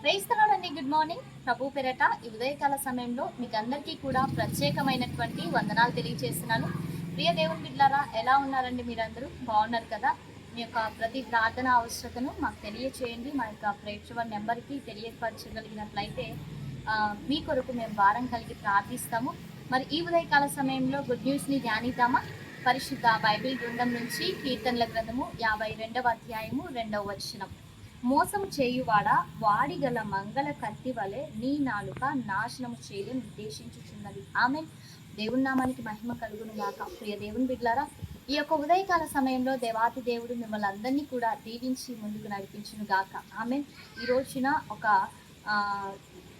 క్రైస్తవులండి good morning ప్రభు పెరట ఈ ఉదయకాల సమయంలో మీకు అందరికీ కూడా ప్రత్యేకమైనటువంటి వందనాలు తెలియజేస్తున్నాను ప్రియ దేవుని బిడ్డారా ఎలా ఉన్నారండి మీరందరూ? బాగున్నారు కదా? మీ యొక్క ప్రతి ప్రార్థన అవసరతను మాకు తెలియచేయండి. మా యొక్క ప్రేక్షకుల నెంబర్కి తెలియపరచగలిగినట్లయితే మీ కొరకు మేము భారం కలిగి ప్రార్థిస్తాము. మరి ఈ ఉదయకాల సమయంలో గుడ్ న్యూస్ని ధ్యానిద్దామా? పరిశుద్ధ బైబిల్ గ్రంథం నుంచి కీర్తనల గ్రంథము యాభై రెండవ అధ్యాయము రెండవ వచనం. మోసం చేయువాడా? వాడిగల మంగళ కత్తి వలె నీ నాలుక నాశనము చేయని ఉద్దేశించుచున్నది. ఆమె దేవుని నామానికి మహిమ కలుగును గాక ప్రియ దేవుని బిడ్లారా ఈ యొక్క ఉదయకాల సమయంలో దేవాతి దేవుడు మిమ్మల్ని అందరినీ కూడా దీవించి ముందుకు నడిపించును గాక ఆమె ఈ రోజున ఒక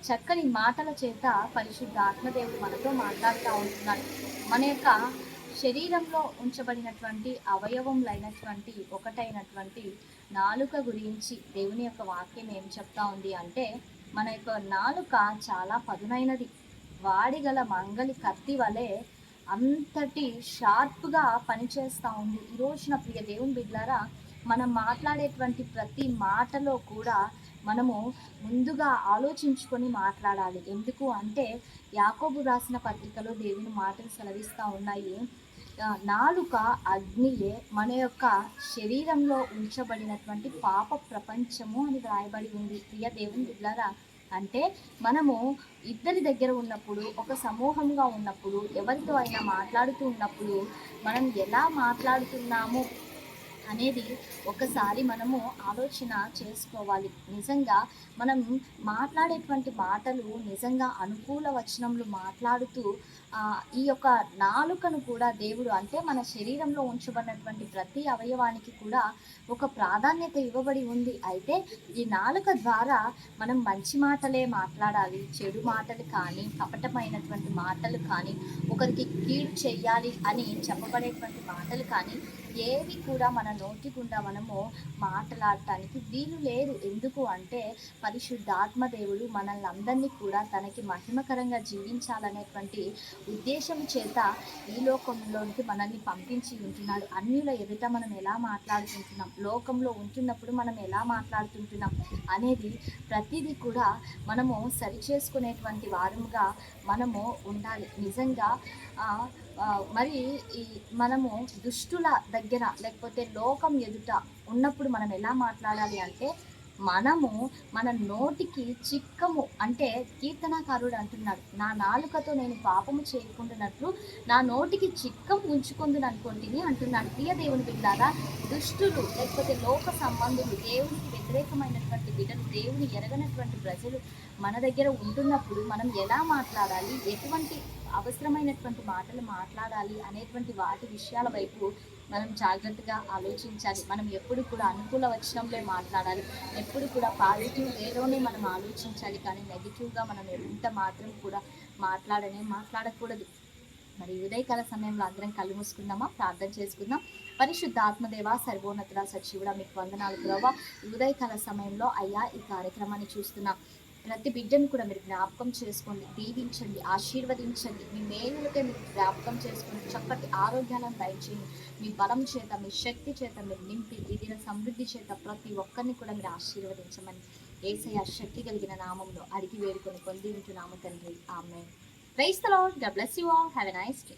చక్కని మాటల చేత పరిశుద్ధ ఆత్మదేవుడు మనతో మాట్లాడుతూ ఉంటున్నాడు. మన యొక్క శరీరంలో ఉంచబడినటువంటి అవయవములైనటువంటి ఒకటైనటువంటి నాలుక గురించి దేవుని యొక్క వాక్యం ఏం చెప్తా ఉంది అంటే మన యొక్క నాలుక చాలా పదునైనది. వాడిగల మంగలి కత్తి వలె అంతటి షార్ప్గా పనిచేస్తూ ఉంది. ఈ రోజున ప్రియ దేవుని బిడ్లారా మనం మాట్లాడేటువంటి ప్రతి మాటలో కూడా మనము ముందుగా ఆలోచించుకొని మాట్లాడాలి. ఎందుకు అంటే యాకోబు రాసిన పత్రికలో దేవుని మాటలు సెలవిస్తూ ఉన్నాయి. నాలుక అగ్నియే మన యొక్క శరీరంలో ఉంచబడినటువంటి పాప ప్రపంచము అని వ్రాయబడి ఉంది. ప్రియ దేవుని బిడ్డారా అంటే మనము ఇద్దరి దగ్గర ఉన్నప్పుడు ఒక సమూహంగా ఉన్నప్పుడు ఎవరితో అయినా మాట్లాడుతూ ఉన్నప్పుడు మనం ఎలా మాట్లాడుతున్నాము అనేది ఒకసారి మనము ఆలోచన చేసుకోవాలి. నిజంగా మనం మాట్లాడేటువంటి మాటలు నిజంగా అనుకూల వచనములు మాట్లాడుతూ ఈ యొక్క నాలుకను కూడా దేవుడు అంటే మన శరీరంలో ఉంచబడినటువంటి ప్రతి అవయవానికి కూడా ఒక ప్రాధాన్యత ఇవ్వబడి ఉంది. అయితే ఈ నాలుక ద్వారా మనం మంచి మాటలే మాట్లాడాలి చెడు మాటలు కానీ కపటమైనటువంటి మాటలు కానీ ఒకరికి కీడు చెయ్యాలి అని చెప్పబడేటువంటి మాటలు కానీ ఏవి కూడా మన నోటి గుండా మనము మాట్లాడటానికి వీలు లేదు. ఎందుకు అంటే పరిశుద్ధాత్మ దేవుడు మనల్ని అందరినీ కూడా తనకి మహిమకరంగా జీవించాలనేటువంటి ఉద్దేశం చేత ఈ లోకంలోనికి మనల్ని పంపించి ఉంటున్నాడు. అన్యుల ఎదుట మనం ఎలా మాట్లాడుకుంటున్నాం లోకంలో ఉంటున్నప్పుడు మనం ఎలా మాట్లాడుతుంటున్నాం అనేది ప్రతిదీ కూడా మనము సరిచేసుకునేటువంటి వారముగా మనము ఉండాలి. నిజంగా మరి ఈ మనము దుష్టుల దగ్గర దగ్గర లేకపోతే లోకం ఎదుట ఉన్నప్పుడు మనం ఎలా మాట్లాడాలి అంటే మనము మన నోటికి చిక్కము అంటే కీర్తనాకారుడు అంటున్నాడు. నా నాలుకతో నేను పాపము చేయకుండానట్లు నా నోటికి చిక్కం ఉంచుకుందును అనుకుంటుని అంటున్నాడు. ప్రియ దేవుని బిడ్డారా దుష్టులు లేకపోతే లోక సంబంధులు దేవునికి వ్యతిరేకమైనటువంటి బిడ్డలు దేవుని ఎరగనటువంటి ప్రజలు మన దగ్గర ఉంటున్నప్పుడు మనం ఎలా మాట్లాడాలి? ఎటువంటి అవసరమైనటువంటి మాటలు మాట్లాడాలి? అనేటువంటి వాటి విషయాల వైపు మనం జాగ్రత్తగా ఆలోచించాలి. మనం ఎప్పుడు కూడా అనుకూల వచనంలో మాట్లాడాలి. ఎప్పుడు కూడా పాజిటివ్ వేలోనే మనం ఆలోచించాలి. కానీ నెగిటివ్గా మనం ఎంత మాత్రం కూడా మాట్లాడనే మాట్లాడకూడదు. మరి ఉదయకాల సమయంలో అందరం కళ్ళు మూసుకుందామా? ప్రార్థన చేసుకుందాం. పరిశుద్ధ ఆత్మదేవ సర్వోన్నతుల సచివుడ మీకు వందనాలు ప్రభావ ఉదయకాల సమయంలో అయ్యా ఈ కార్యక్రమాన్ని చూస్తున్నా. ప్రతి బిడ్డను కూడా మీరు జ్ఞాపకం చేసుకోండి దీవించండి ఆశీర్వదించండి. మీ మేలులకే మీరు జ్ఞాపకం చేసుకోండి చక్కటి ఆరోగ్యాలను దయచేయండి. మీ బలం చేత మీ శక్తి చేత మీరు నింపి ఈ దిన సమృద్ధి చేత ప్రతి ఒక్కరిని కూడా మీరు ఆశీర్వదించమని ఏసయ శక్తి కలిగిన నామంలో అడిగి వేడుకొని పొంది ఉంటున్నాము తండ్రి. ఆమె praise the lord God bless you all have a nice day